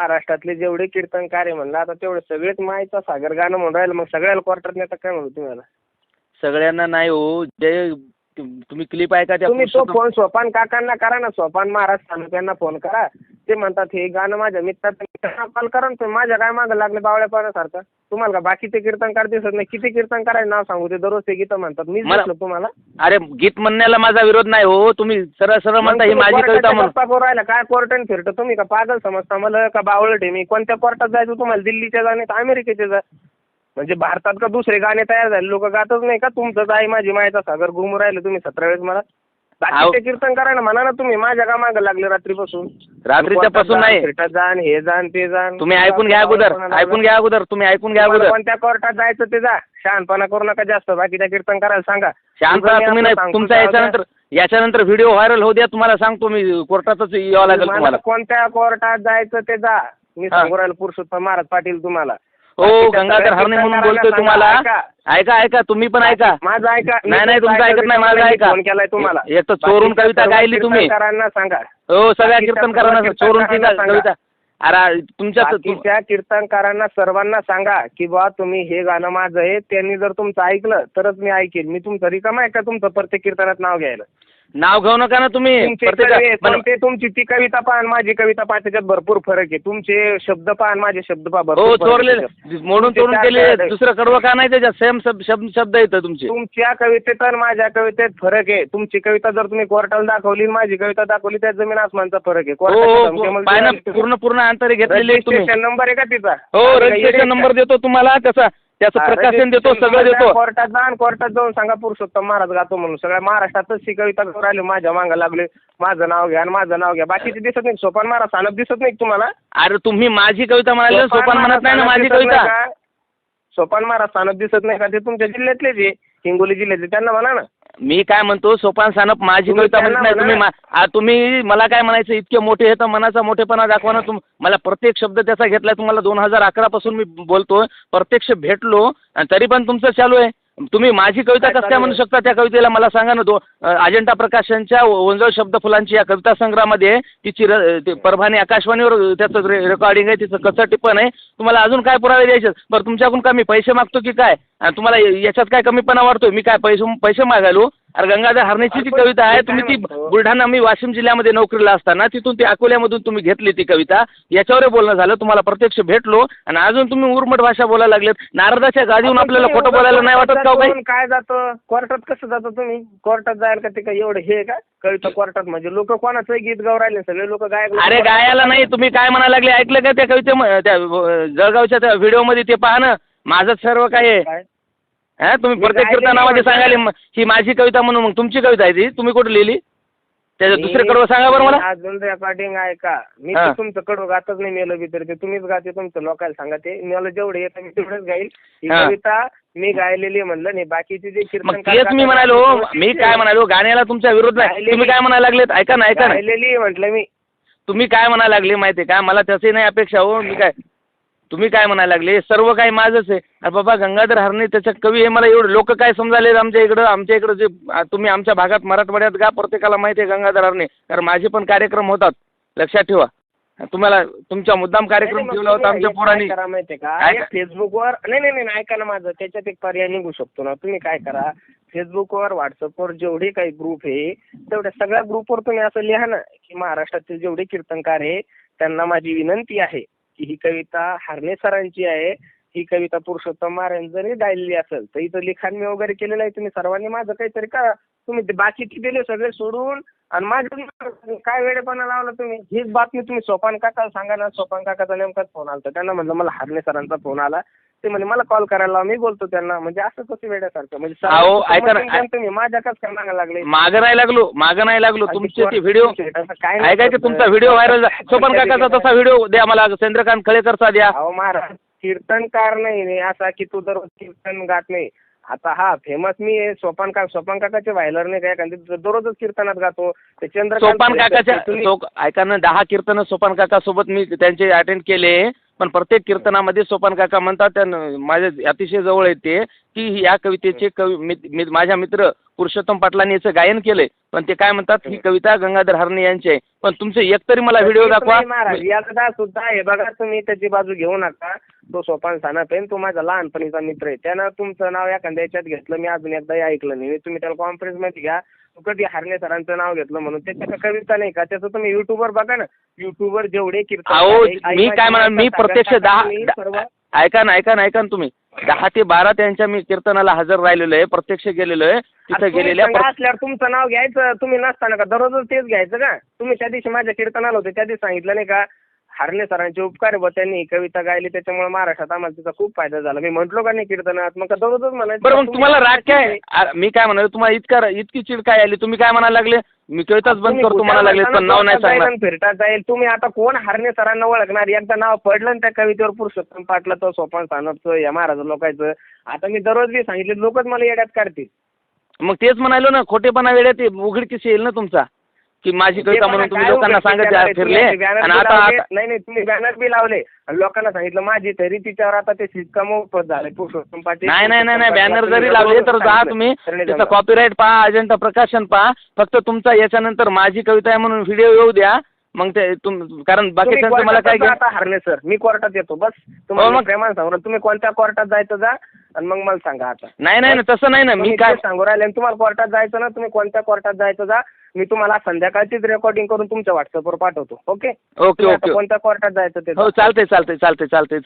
महाराष्ट्रातले जेवढे कीर्तनकार आहे म्हणलं आता तेवढे सगळेच मायचा सागर गाणं म्हणून राहिलं मग सगळ्याला क्वार्टर नेता काय म्हणू तुम्हाला? सगळ्यांना नाही हो जे तुम- तुम्ही क्लिप ऐका त्या तुम्ही तो फोन सोपान काकांना करा ना सोपान महाराज तालुक्यांना फोन करा. ते म्हणतात हे गाणं माझ्या मित्राचं मित्रांना कॉल करा ना तुम्ही. माझ्या काय मागं लागले बावळ्यापणासारखं तुम्हाला का बाकीचे कीर्तनकार दिसत नाही. किती कीर्तनकार नाव सांगू ते दररोज ते गीतं म्हणतात. मी मला- दिसलो तुम्हाला. अरे गीत म्हणण्याला माझा विरोध नाही हो. तुम्ही सरळ सरळ म्हणता ही माझी कविता म्हणून. राहिला. काय कोर्टन फिरतं? तुम्ही का पागल समजता? मला का बावळट आहे? मी कोणत्या कोर्टात जायचं? तुम्हाला दिल्लीच्या जाणे का अमेरिकेचे जा म्हणजे भारतात का दुसरे गाणे तयार झाले? लोक गातच नाही का? तुमचंच आहे माझी मायचा सागर. घुमू राहिले तुम्ही सतरा वेळेस मला. बाकीचे कीर्तन करा ना म्हणा ना तुम्ही माझ्या का मागं लागले रात्रीपासून. रात्रीच्या पासून नाही. जाण हे जाण ते जाण. तुम्ही ऐकून घ्या अगोदर ऐकून घ्या अगोदर तुम्ही ऐकून घ्या अगोदर. कोणत्या कोर्टात जायचं ते जा. शहाणपणा करू नका जास्त बाकीच्या कीर्तन करायला सांगा. मी तुम्ही नाही तुमचा. याच्यानंतर याच्यानंतर व्हिडिओ व्हायरल होऊ द्या तुम्हाला सांगतो मी कोर्टातच यावं लागेल तुम्हाला. कोणत्या कोर्टात जायचं ते जा. मी. सांगू राहिलो पुरुषोत्तम महाराज पाटील तुम्हाला. हो गंगाधर हरणे म्हणून बोलतोय तुम्हाला. ऐका. ऐका तुम्ही पण ऐका माझं ऐका. नाही नाही तुमचं ऐकत नाही माझं ऐका. फोन केलाय तुम्हाला. एक तर चोरून कविता गायली तुम्ही. कीर्तनकारांना सांगा. हो सगळ्या कीर्तनकारांना चोरून ती कीर्तनकारांना कविता. अरे तुमच्या बाकीच्या कीर्तनकारांना सर्वांना सांगा की बा तुम्ही हे गाणं माझं आहे त्यांनी जर तुमचं ऐकलं तरच मी ऐकेल मी तुमचं रिकाम आहे का तुमचं? प्रत्येक कीर्तनात नाव घ्यायला. नाव घेऊ नका ना तुम्ही. तुमचे कवी- पण तुमची ती कविता पहा आणि माझी कविता पहा त्याच्यात भरपूर फरक आहे. तुमचे शब्द पहा आणि माझे शब्द पहा भरपूर हो फरक आहे. मोडून तुमचे चार केले दुसरं कडवं का नाही त्याच्यात? सेम शब्द शब्द येतं तुमचे. तुमच्या कवितेत आणि माझ्या कवितेत फरक आहे. तुमची कविता जर तुम्ही कोर्टाला दाखवली आणि माझी कविता दाखवली त्यात जमीन आसमानचा फरक आहे. हो कोर्टाच्या हो. धमक्यामध्ये पाय ना तुम्ही- पूर्ण पूर्ण अंतरे घेतलेले तुम्ही. रजिस्ट्रेशन नंबर आहे का तिचा? हो रजिस्ट्रेशन नंबर देतो तुम्हाला. त्याचा त्याचं प्रकाशन देतो सगळं देतो. कोर्टात जा आणि कोर्टात जाऊन सांगा पुरुषोत्तम महाराज गातो म्हणून. सगळ्या महाराष्ट्रातच ही कविता करून राहिले माझ्या मागं लागले माझं नाव घ्या आणि माझं नाव घ्या. बाकीचे दिसत नाही सोपान महाराज सानप दिसत नाही तुम्हाला? अरे तुम्ही माझी कविता म्हणाली सोपान म्हणत नाही ना माझी कविता? सोपान महाराज सानप दिसत नाही का? ते तुमच्या जिल्ह्यातलेच आहे. हिंगोली जिल्ह्यातले. त्यांना म्हणा ना. मी काय म्हणतो सोपान सानप माझी कविता म्हणत नाही तुम्ही म्हणा. मा- आ, तुम्ही मला काय म्हणायचं इतके मोठे हे तर मनाचा मोठेपणा दाखवा ना तुम मला प्रत्येक शब्द त्याचा घेतलाय तुम्हाला दोन हजार अकरा पासून मी बोलतोय प्रत्यक्ष भेटलो आणि तरी पण तुमचं चालू आहे तुम्ही माझी कविता कसं काय म्हणू? शकता? त्या कवितेला मला सांगा ना दो अजंठा प्रकाशनच्या वंजळ शब्द फुलांची या कविता संग्रहामध्ये तिची र- ते परभणी आकाशवाणीवर त्याचं रे- रेकॉर्डिंग आहे तिचं कसं टिप्पण आहे तुम्हाला अजून काय पुरावे द्यायचे बरं तुमच्याकडून काय मी पैसे मागतो की काय? आणि तुम्हाला याच्यात काय कमीपणा वाटतोय मी काय पैसे पैसे मागायलो? अरे गंगाधर हरणेची पण कविता आहे. तुम्ही ती? बुलढाणा मी वाशिम जिल्ह्यामध्ये नोकरीला असताना तिथून ती अकोल्यामधून तुम्ही घेतली ती कविता. याच्यावर बोलणं झालं तुम्हाला प्रत्यक्ष भेटलो आणि अजून तुम्ही उर्मट भाषा बोलायला लागलेत. नारदाच्या गादीहून आपल्याला खोटं बोलायला नाही वाटत का हो काही काय जातं? कोर्टात कसं जातो तुम्ही? कोर्टात जायला का ते काय एवढं हे का? कविता कोर्टात म्हणजे लोक कोणाचं गीत गाव राहिले सगळे लोक गायक अरे गायाला नाही. तुम्ही काय म्हणायला लागले? ऐकलं का त्या कविते त्या जळगावच्या त्या व्हिडिओमध्ये ते पहा ना माझं सर्व काय आहे? काय? हा तुम्ही प्रत्येक कीर्तनामध्ये. सांगाले म- ही माझी कविता म्हणून मग तुमची कविता आहे ती? तुम्ही कुठे लिहिली? त्याचं मी- दुसरे कडवं सांगा बरं मला. अजून रेकॉर्डिंग आहे का मी हा. तुमचं कडू गातच नाही मेलं बी तर. ते तुम्हीच गाते तुमचं लोकांना सांगा ते. मला जेवढे येतं मी तेवढंच गाईल ही हा. कविता मी गायलेली म्हणलं नाही. बाकीची जे मग कीर्तन तेच मी म्हणालो. मी काय म्हणालो? गाण्याला तुमच्या विरोध नाही. तुम्ही काय म्हणायला लागलेत? ऐका ना ऐका ना. गायलेली म्हटलं मी. तुम्ही काय म्हणायला लागले माहिती आहे का? मला त्याची नाही अपेक्षा हो. मी काय तुम्ही काय म्हणायला लागले? सर्व काही माझंच आहे. अरे बाबा गंगाधर हरणे त्याचा कवी हे मला एवढं लोक काय समजाले आमच्या इकडं? आमच्या इकडं जे तुम्ही आमच्या भागात मराठवाड्यात का प्रत्येकाला माहिती आहे गंगाधर हरणे. कारण माझे पण कार्यक्रम होतात. लक्षात ठेवा. तुम्हाला तुमचा मुद्दाम कार्यक्रम ठेवला होता आमच्या पोरांनी माहितीये का? फेसबुकवर नाही नाही नाही ऐका ना माझं. त्याच्यात एक पर्याय निघू शकतो ना. तुम्ही काय करा? फेसबुकवर व्हॉट्सअपवर जेवढे काही ग्रुप आहे तेवढ्या सगळ्या ग्रुपवर तुम्ही असं लिहा ना की महाराष्ट्रातील जेवढे कीर्तनकार आहे त्यांना माझी विनंती आहे. ही कविता हार्ने सरांची आहे ही कविता पुरुषोत्तम महाराज जरी गायलेली असेल. तर इथं लिखाण मी वगैरे केलेलं आहे तुम्ही सर्वांनी. माझं काहीतरी करा. तुम्ही बाकी बाकीचे दिले सगळे सोडून आणि माझ्या काय वेळेपणा लावला तुम्ही? हीच बातमी तुम्ही सोपान काका सांगा ना. सोपान काकाचा नेमकाच फोन आला त्यांना म्हणलं मला हार्ने सरांचा फोन आला. ते म्हणजे मला कॉल करायला मी बोलतो त्यांना म्हणजे असं कसं वेड्यासारखं. म्हणजे तुम्ही माझ्या कसं काय मागायला लागले? मागं नाही लागलो मागं नाही लागलो. तुमचे ते व्हिडिओ काय नाही ऐका की तुमचा व्हिडिओ व्हायरल सोपन काकाचा तसा व्हिडिओ द्या मला. चंद्रकांत खळेकरचा द्या. अहो महाराज कीर्तनकार नाही असा की तू दररोज कीर्तन गात नाही. आता हा फेमस मी सोपान का सोपान काकाचे व्हायलर नाही काय दररोजच कीर्तनात गातो. ते चंद्रकांत सोपान काकाच्या ऐका ना दहा कीर्तन सोपान काका सोबत मी त्यांचे अटेंड केले. पण प्रत्येक कीर्तनामध्ये सोपान काका म्हणतात त्या माझे अतिशय जवळ आहेत ते. की या कवितेचे कवी माझ्या मित्र पुरुषोत्तम पाटलांनी याचं गायन केलंय. पण ते काय म्हणतात ही कविता गंगाधर हरणे यांची आहे. पण तुमचे एक तरी मला व्हिडिओ दाखवा. महाराज एकदा सुद्धा हे बघा तुम्ही त्याची बाजू घेऊ नका. तो सोपान सानप आहे तो माझा लहानपणीचा मित्र आहे. त्यानं तुमचं नाव एखाद्या याच्यात घेतलं. मी अजून एकदाही ऐकलं नाही. तुम्ही त्याला कॉन्फरन्समध्ये घ्या. तो कधी हारणे सरांचं नाव घेतलं म्हणून. त्याच्या कविता नाही का? त्याचं तुम्ही युट्यूबवर बघा ना. युट्यूबवर जेवढे कीर्तन अहो मी काय म्हणा मी प्रत्यक्ष दहा सर्व ऐका ना ऐका ना ऐका ना तुम्ही. दहा ते बारा त्यांच्या मी कीर्तनाला हजर राहिलेलो आहे प्रत्यक्ष गेलेलो आहे. तिथे तुम्ही गेलेल्या संघ प्र- असल्यावर तुमचं नाव घ्यायचं तुम्ही नसताना का? दररोजच तेच घ्यायचं का? तुम्ही त्या दिवशी माझ्या कीर्तनाला होते त्या दिवशी सांगितलं नाही का? हारणे सरांचे उपकार बुवा. त्यांनी कविता गायली त्याच्यामुळे महाराष्ट्रात आम्हाला त्याचा खूप फायदा झाला. मी म्हटलो का नाही कीर्तनात? मग दररोजच म्हणायचं? बरं मग तुम्ही तुम्हाला राग काय? आ- मी काय म्हणाले तुम्हाला इतका इतकी चिड काय आली? तुम्ही काय म्हणायला लागले? मी कविताच बंद करतो म्हणायला लागले पण नाव नाही जाईल सांगणार. आणि फिरतात जाईल. तुम्ही आता कोण हारणे सरांना ओळखणार? एकदा नाव पडलं ना त्या कवितेवर पुरुषोत्तम पाटलाचं सोपान सानपचं या महाराज लोकांचं. आता मी दररोज बी सांगितले लोकच मला येड्यात काढतील. मग तेच म्हणालो ना खोटेपणा वेळेत ते उघडकीस येईल ना तुमचा. की माझी कविता म्हणून तुम्ही लोकांना सांगत जा- फिरले. आणि आता आता नाही नाही तुम्ही बॅनर बी लावले. आणि लोकांना सांगितलं माझी तरी तिच्यावर आता ते शिक्कामोर्तब झाले. पुरुषोत्तम पाटील नाही नाही नाही नाही बॅनर जरी लावले तर जा. तुम्ही. त्याचा. कॉपीराईट पहा अजंता प्रकाशन पहा. फक्त तुमचा याच्यानंतर माझी कविता आहे म्हणून व्हिडिओ येऊ द्या. मग ते तुम कारण बाकीच्यांचं मला काय आता हरणे सर मी कोर्टात येतो बस. हो, तुम्हाला मग- प्रेमान सांगू राहिलो. तुम्ही कोणत्या कोर्टात जायचं जा आणि मग मला सांगा आता. नाही नाही नाही, तसं नाही ना. मी काय सांगू राहिले आणि तुम्हाला कोर्टात जायचं ना तुम्ही कोणत्या कोर्टात जायचं जा मी तुम्हाला संध्याकाळचीच रेकॉर्डिंग करून तुमच्या व्हॉट्सअपवर पाठवतो. ओके ओके कोणत्या कोर्टात जायचं ते हो चालतंय चालतंय चालतंय चालतंय.